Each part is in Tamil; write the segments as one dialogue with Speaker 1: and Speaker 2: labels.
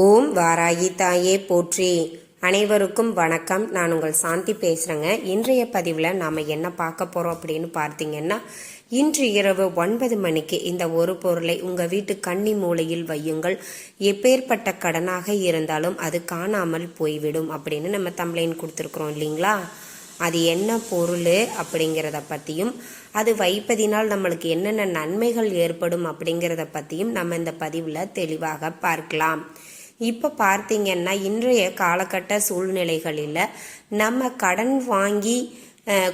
Speaker 1: ஓம் வாராகி தாயே போற்றி. அனைவருக்கும் வணக்கம். நான் உங்கள் சாந்தி பேசுகிறேங்க இன்றைய பதிவில் நாம் என்ன பார்க்க போகிறோம் அப்படின்னு பார்த்தீங்கன்னா இன்று இரவு ஒன்பது மணிக்கு இந்த ஒரு பொருளை உங்கள் வீட்டு கன்னி மூலையில் வையுங்கள். எப்பேற்பட்ட கடனாக இருந்தாலும் அது காணாமல் போய்விடும் அப்படின்னு நம்ம தம்ப்ளைன் கொடுத்துருக்குறோம் இல்லைங்களா? அது என்ன பொருள் அப்படிங்கிறத பற்றியும் அது வைப்பதினால் நம்மளுக்கு என்னென்ன நன்மைகள் ஏற்படும் அப்படிங்கிறத பற்றியும் நம்ம இந்த பதிவில் தெளிவாக பார்க்கலாம். இப்போ பார்த்தீங்கன்னா இன்றைய காலகட்ட சூழ்நிலைகளில் நம்ம கடன் வாங்கி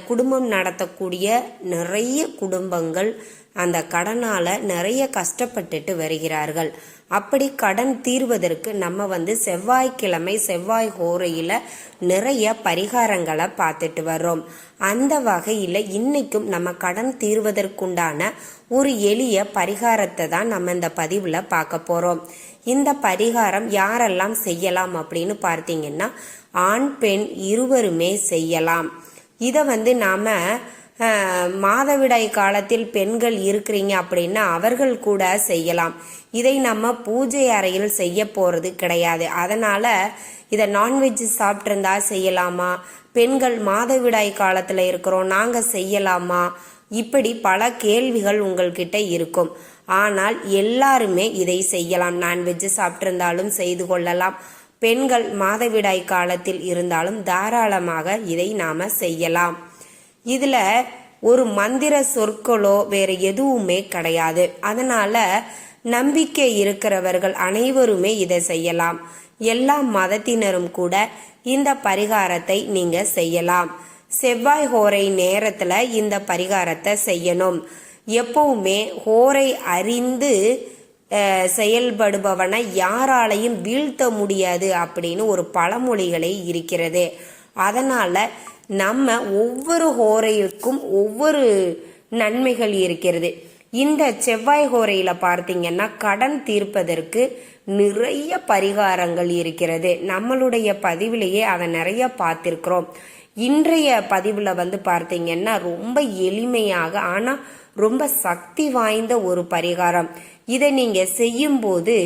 Speaker 1: குடும்பம் நடத்தக்கூடிய நிறைய குடும்பங்கள் அந்த கடனால் நிறைய கஷ்டப்பட்டுட்டு வருகிறார்கள். அப்படி கடன் தீர்வதற்கு நம்ம வந்து செவ்வாய்க்கிழமை செவ்வாய் ஹோரையில் நிறைய பரிகாரங்களை பார்த்துட்டு வர்றோம். அந்த வகையில் இன்னைக்கும் நம்ம கடன் தீர்வதற்குண்டான ஒரு எளிய பரிகாரத்தை தான் நம்ம இந்த பதிவில் பார்க்க போகிறோம் இந்த பரிகாரம் யாரெல்லாம் செய்யலாம் அப்படின்னு பார்த்தீங்கன்னா ஆண் பெண் இருவருமே செய்யலாம். இதை வந்து நாம் மாதவிடாய் காலத்தில் பெண்கள் இருக்கிறீங்க அப்படின்னா அவர்கள் கூட செய்யலாம். இதை நம்ம பூஜை அறையில் செய்ய போகிறது கிடையாது. அதனால் இதை நான்வெஜ் சாப்பிட்ருந்தா செய்யலாமா? பெண்கள் மாதவிடாய் காலத்தில் இருக்கிறோம் நாங்கள் செய்யலாமா? இப்படி பல கேள்விகள் உங்கள்கிட்ட இருக்கும். ஆனால் எல்லாருமே இதை செய்யலாம். நான்வெஜ் சாப்பிட்டிருந்தாலும் செய்து கொள்ளலாம். பெண்கள் மாதவிடாய் காலத்தில் இருந்தாலும் தாராளமாக இதை நாம செய்யலாம். இதுல ஒரு மந்திர சொற்களோ வேற எதுவுமே கிடையாது. அதனால நம்பிக்கை இருக்கிறவர்கள் அனைவருமே இதை செய்யலாம். எல்லா மதத்தினரும் கூட இந்த பரிகாரத்தை நீங்க செய்யலாம். செவ்வாய் ஹோரை நேரத்துல இந்த பரிகாரத்தை செய்யணும். எப்பவுமே ஹோரை அறிந்து செயல்படுபவனை யாராலையும் வீழ்த்த முடியாது அப்படின்னு ஒரு பழமொழிகளே இருக்கிறது. அதனால் நம்ம ஒவ்வொரு ஹோரைக்கும் ஒவ்வொரு நன்மைகள் இருக்கிறது. இந்த செவ்வாய் ஹோரையில் பார்த்தீங்கன்னா கடன் தீர்ப்பதற்கு நிறைய பரிகாரங்கள் இருக்கிறது. நம்மளுடைய பதிவிலேயே அதை நிறைய பார்த்துருக்குறோம். இன்றைய பதிவில் வந்து பார்த்தீங்கன்னா ரொம்ப எளிமையாக ஆனால் ரொம்ப சக்தி வாய்ந்த ஒரு பரிகாரம். இதை நீங்கள் செய்யும்போது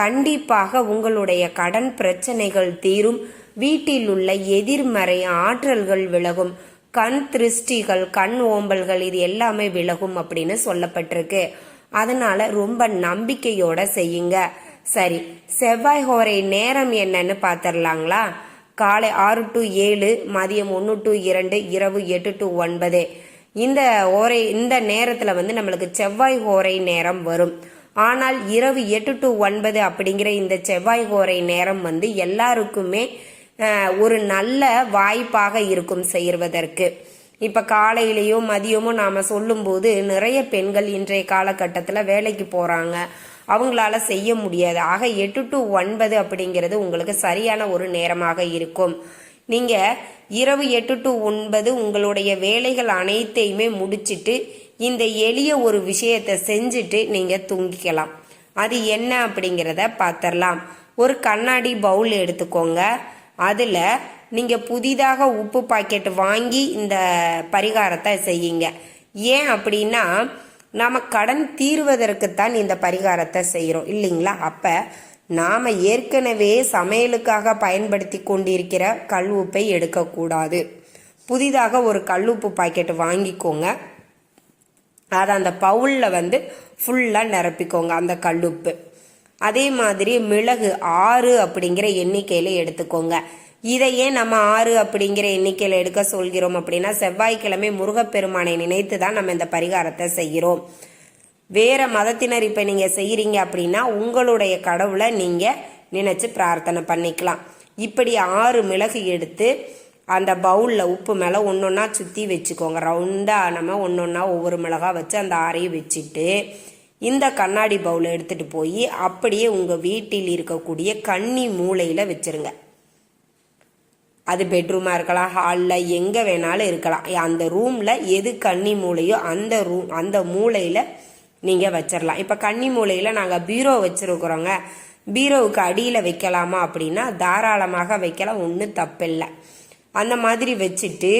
Speaker 1: கண்டிப்பாக உங்களுடைய கடன் பிரச்சனைகள் தீரும். வீட்டில் உள்ள எதிர்மறை ஆற்றல்கள் விலகும். கண் திருஷ்டிகள் கண் ஓம்பல்கள் இது எல்லாமே விலகும் அப்படின்னு சொல்லப்பட்டிருக்கு. அதனால ரொம்ப நம்பிக்கையோட செய்யுங்க. சரி செவ்வாய் ஹோரை நேரம் என்னன்னு பார்த்துடலாங்களா காலை ஆறு டு ஏழு மதியம் ஒன்று டு இரண்டு இரவு எட்டு டு ஒன்பது. இந்த ஓரை இந்த நேரத்தில் வந்து நம்மளுக்கு செவ்வாய் ஓரை நேரம் வரும். ஆனால் இரவு எட்டு டு ஒன்பது அப்படிங்கிற இந்த செவ்வாய் கோரை நேரம் வந்து எல்லாருக்குமே ஒரு நல்ல வாய்ப்பாக இருக்கும் செய்வதற்கு இப்போ காலையிலையோ மதியமோ நாம் சொல்லும்போது நிறைய பெண்கள் இன்றைய காலகட்டத்தில் வேலைக்கு போகிறாங்க அவங்களால செய்ய முடியாது. ஆக எட்டு டு ஒன்பது அப்படிங்கிறது உங்களுக்கு சரியான ஒரு நேரமாக இருக்கும். நீங்கள் இரவு எட்டு டு ஒன்பது உங்களுடைய வேலைகள் அனைத்தையுமே முடிச்சிட்டு இந்த எளிய ஒரு விஷயத்தை செஞ்சுட்டு நீங்கள் தூங்கிக்கலாம். அது என்ன அப்படிங்கிறத பார்த்துடலாம் ஒரு கண்ணாடி பவுல் எடுத்துக்கோங்க. அதில் நீங்கள் புதிதாக உப்பு பாக்கெட் வாங்கி இந்த பரிகாரத்தை செய்யுங்க. ஏன் அப்படின்னா நம்ம கடன் தீர்வதற்குத்தான் இந்த பரிகாரத்தை செய்கிறோம் இல்லைங்களா? அப்போ நாம் ஏற்கனவே சமையலுக்காக பயன்படுத்தி கொண்டிருக்கிற கல் உப்பை எடுக்கக்கூடாது. புதிதாக ஒரு கல் உப்பு பாக்கெட் வாங்கிக்கோங்க. அதை அந்த பவுலில் வந்து ஃபுல்லாக நிரப்பிக்கோங்க அந்த கல்லுப்பு அதே மாதிரி மிளகு ஆறு அப்படிங்கிற எண்ணிக்கையில் எடுத்துக்கோங்க. இதையே நம்ம ஆறு அப்படிங்கிற எண்ணிக்கையில் எடுக்க சொல்கிறோம் அப்படின்னா செவ்வாய்க்கிழமை முருகப்பெருமானை நினைத்து தான் நம்ம இந்த பரிகாரத்தை செய்கிறோம். வேற மதத்தினர் இப்போ நீங்கள் செய்கிறீங்க அப்படின்னா உங்களுடைய கடவுளை நீங்கள் நினச்சி பிரார்த்தனை பண்ணிக்கலாம். இப்படி ஆறு மிளகு எடுத்து அந்த பவுலில் உப்பு மேலே ஒன்று ஒன்றா சுற்றி வச்சுக்கோங்க. ரவுண்டாக நம்ம ஒன்று ஒன்றா ஒவ்வொரு மிளகா வச்சு அந்த ஆறையும் வச்சுட்டு இந்த கண்ணாடி பவுலை எடுத்துகிட்டு போய் அப்படியே உங்கள் வீட்டில் இருக்கக்கூடிய கன்னி மூலையில் வச்சுருங்க. அது பெட்ரூமாக இருக்கலாம் ஹாலில் எங்கே வேணாலும் இருக்கலாம். அந்த ரூமில் எது கன்னி மூலையோ அந்த ரூம் அந்த மூலையில் நீங்கள் வச்சிடலாம் இப்போ கன்னி மூலையில் நாங்கள் பீரோ வச்சுருக்குறோங்க. பீரோவுக்கு அடியில் வைக்கலாமா அப்படின்னா தாராளமாக வைக்கலாம் ஒன்றும் தப்பில்லை. அந்த மாதிரி வச்சுட்டு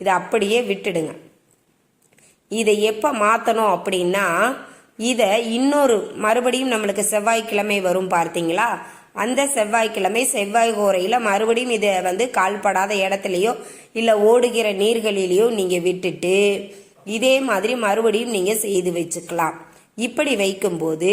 Speaker 1: இதை அப்படியே விட்டுடுங்க. இதை எப்போ மாற்றணும் அப்படின்னா இதை இன்னொரு மறுபடியும் நம்மளுக்கு செவ்வாய்க்கிழமை வரும் பார்த்தீங்களா? அந்த செவ்வாய்க்கிழமை செவ்வாய் கோரையில் மறுபடியும் இதை வந்து கால்படாத இடத்துலையோ இல்லை ஓடுகிற நீர்களிலேயோ நீங்கள் விட்டுட்டு இதே மாதிரி மறுபடியும் நீங்கள் செய்து வச்சுக்கலாம். இப்படி வைக்கும்போது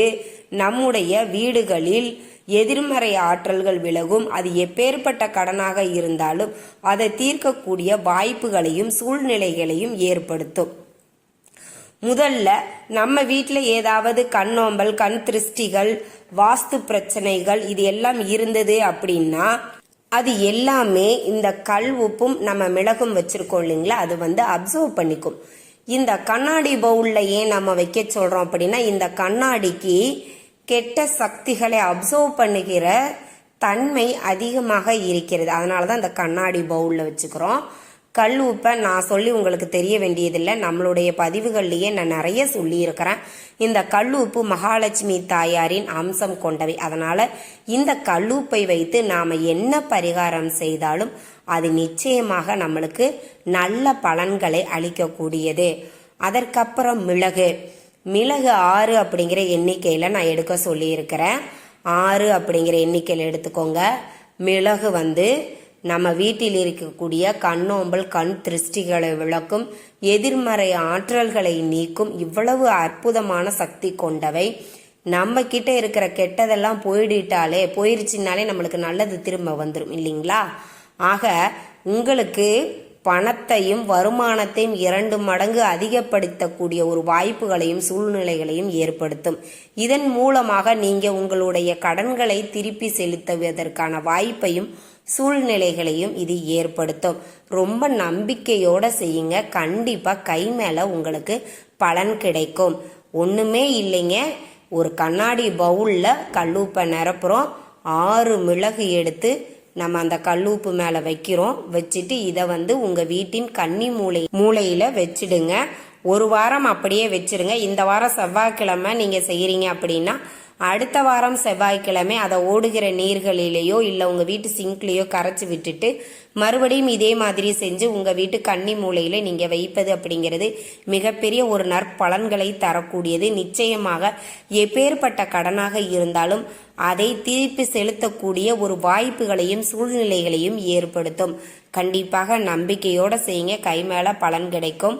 Speaker 1: நம்முடைய வீடுகளில் எதிர்மறை ஆற்றல்கள் விலகும். அது எப்பேற்பட்ட கடனாக இருந்தாலும் அதை தீர்க்கக்கூடிய வாய்ப்புகளையும் சூழ்நிலைகளையும் ஏற்படுத்தும். முதல்ல நம்ம வீட்டில் ஏதாவது கண்ணோம்பல் கண் திருஷ்டிகள் வாஸ்து பிரச்சனைகள் இது எல்லாம் இருந்தது அப்படின்னா அது எல்லாமே இந்த கல் உப்பும் நம்ம மிளகும் வச்சிருக்கோம் இல்லைங்களா? அது வந்து அப்சர்வ் பண்ணிக்கும். இந்த கண்ணாடி பவுலில் ஏன் நம்ம வைக்க சொல்கிறோம் அப்படின்னா இந்த கண்ணாடிக்கு கெட்ட சக்திகளை அப்சர்வ் பண்ணுகிற தன்மை அதிகமாக இருக்கிறது. அதனால தான் இந்த கண்ணாடி பவுலில் வச்சுக்கிறோம். கல் உப்பை நான் சொல்லி உங்களுக்கு தெரிய வேண்டியதில்லை. நம்மளுடைய பதிவுகள்லேயே நான் நிறைய சொல்லியிருக்கிறேன். இந்த கல் உப்பு மகாலட்சுமி தாயாரின் அம்சம் கொண்டவை. அதனால் இந்த கல்லுப்பை வைத்து நாம் என்ன பரிகாரம் செய்தாலும் அது நிச்சயமாக நம்மளுக்கு நல்ல பலன்களை அளிக்கக்கூடியது. அதற்கப்புறம் மிளகு. மிளகு ஆறு அப்படிங்கிற எண்ணிக்கையில் நான் எடுக்க சொல்லியிருக்கிறேன். ஆறு அப்படிங்கிற எண்ணிக்கையில் எடுத்துக்கோங்க. மிளகு வந்து நம்ம வீட்டில் இருக்கக்கூடிய கண்ணோம்பல் கண் திருஷ்டிகளை விளக்கும் எதிர்மறை ஆற்றல்களை நீக்கும் இவ்வளவு அற்புதமான சக்தி கொண்டவை. நம்ம கிட்ட இருக்கிற கெட்டதெல்லாம் போயிட்டாலே போயிருச்சுனாலே நம்மளுக்கு நல்லது திரும்ப வந்துடும் இல்லைங்களா? ஆக உங்களுக்கு பணத்தையும் வருமானத்தையும் இரண்டு மடங்கு அதிகப்படுத்தக்கூடிய ஒரு வாய்ப்புகளையும் சூழ்நிலைகளையும் ஏற்படுத்தும். இதன் மூலமாக நீங்கள் உங்களுடைய கடன்களை திருப்பி செலுத்துவதற்கான வாய்ப்பையும் சூழ்நிலைகளையும் இது ஏற்படுத்தும். ரொம்ப நம்பிக்கையோட செய்யுங்க. கண்டிப்பாக கை மேலே உங்களுக்கு பலன் கிடைக்கும். ஒன்றுமே இல்லைங்க. ஒரு கண்ணாடி பவுலில் கல்லூப்பை நிரப்புறோம். ஆறு மிளகு எடுத்து நம்ம அந்த கல்லூப்பு மேலே வைக்கிறோம். வச்சுட்டு இதை வந்து உங்கள் வீட்டின் கன்னி மூளை மூளையில் வச்சுடுங்க. ஒரு வாரம் அப்படியே வச்சுருங்க. இந்த வாரம் செவ்வாய்க்கிழமை நீங்கள் செய்கிறீங்க அப்படின்னா அடுத்த வாரம் செவ்வாய்க்கிழமை அதை ஓடுகிற நீர்களிலேயோ இல்லை உங்கள் வீட்டு சிங்க்லேயோ கரைச்சி விட்டுட்டு மறுபடியும் இதே மாதிரி செஞ்சு உங்கள் வீட்டு கன்னி மூலையில் நீங்கள் வைப்பது அப்படிங்கிறது மிகப்பெரிய ஒரு நற்பலன்களை தரக்கூடியது. நிச்சயமாக எப்பேற்பட்ட கடனாக இருந்தாலும் அதை திருப்பி செலுத்தக்கூடிய ஒரு வாய்ப்புகளையும் சூழ்நிலைகளையும் ஏற்படுத்தும். கண்டிப்பாக நம்பிக்கையோடு செய்யுங்க. கை மேலே பலன் கிடைக்கும்.